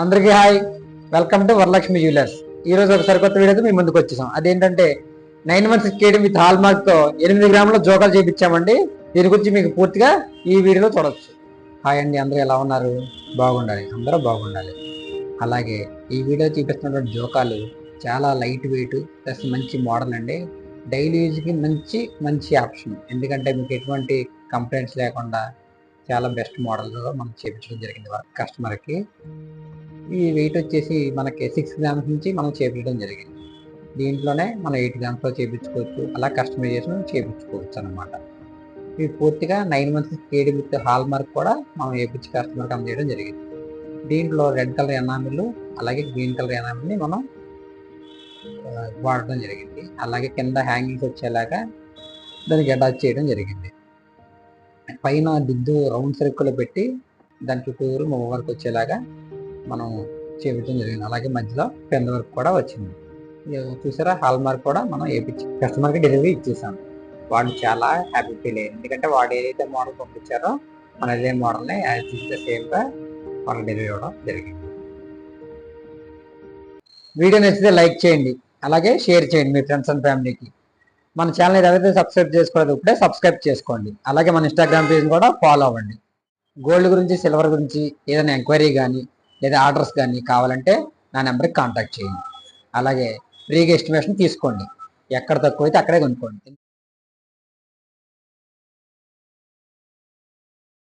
అందరికీ hi. Welcome to Varalakshmi jewellers ఈ రోజు ఒక సరికొత్త వీడియోతో మీ ముందుకు వచ్చేసాం. అదేంటంటే nine one six KD with hall మార్క్తో ఎనిమిది గ్రాముల జోకాలు చేయించామండి దీని గురించి మీకు పూర్తిగా ఈ వీడియోలో చూడవచ్చు హాయ్ అండి అందరూ ఎలా ఉన్నారు? బాగుండాలి. అందరూ బాగుండాలి. అలాగే ఈ వీడియో చూపిస్తున్నటువంటి జోకాలు చాలా లైట్ వెయిట్ ప్లస్ మంచి మోడల్ అండి. డైలీ యూజ్కి మంచి మంచి ఆప్షన్ ఎందుకంటే మీకు ఎటువంటి కంప్లైంట్స్ లేకుండా చాలా బెస్ట్ మోడల్లో మనం చేయించడం జరిగింది. కస్టమర్కి ఈ వెయిట్ వచ్చేసి మనకి సిక్స్ గ్రామ్స్ నుంచి మనం చేపించడం జరిగింది. దీంట్లోనే మనం ఎయిట్ గ్రామ్స్లో చేయించుకోవచ్చు అలా కస్టమైజేషన్ చేయించుకోవచ్చు అనమాట ఇవి పూర్తిగా nine months KD with hallmark కూడా మనం వేపించి కస్టమర్కి అందజేయడం జరిగింది. దీంట్లో రెడ్ కలర్ ఎనామిల్ అలాగే గ్రీన్ కలర్ ఎనామిల్ని మనం వాడడం జరిగింది. అలాగే కింద హ్యాంగింగ్స్ వచ్చేలాగా దానికి అటాచ్ చేయడం జరిగింది. పైన దిద్దు రౌండ్ సర్కిల్ పెట్టి దాని చుట్టూరు మొమ్మ వరకు వచ్చేలాగా మనం చేపించడం జరిగింది. అలాగే మధ్యలో పెన్ వర్క్ కూడా వచ్చింది. చూసారా? హాల్ మార్క్ కూడా మనం వేయించి కస్టమర్కి డెలివరీ ఇచ్చేసాం. వాడు చాలా హ్యాపీ ఫీల్ అయ్యారు ఎందుకంటే వాడు ఏదైతే మోడల్ పంపించారో మన అదే మోడల్ని యాజ్ ఇస్ సేమ్గా వాళ్ళకి డెలివరీ ఇవ్వడం జరిగింది. వీడియో నచ్చితే లైక్ చేయండి. అలాగే షేర్ చేయండి మీ ఫ్రెండ్స్ అండ్ ఫ్యామిలీకి. మన ఛానల్ ఏదైతే సబ్స్క్రైబ్ చేసుకోలేదు ఇప్పుడే సబ్స్క్రైబ్ చేసుకోండి. అలాగే మన ఇన్స్టాగ్రామ్ పేజ్ కూడా ఫాలో అవ్వండి. గోల్డ్ గురించి సిల్వర్ గురించి ఏదైనా ఎంక్వైరీ కానీ లేదా ఆర్డర్స్ కానీ కావాలంటే నా నెంబర్కి కాంటాక్ట్ చేయండి. అలాగే ఫ్రీగా ఎస్టిమేషన్ తీసుకోండి. ఎక్కడ తక్కువ అయితే అక్కడే కొనుక్కోండి.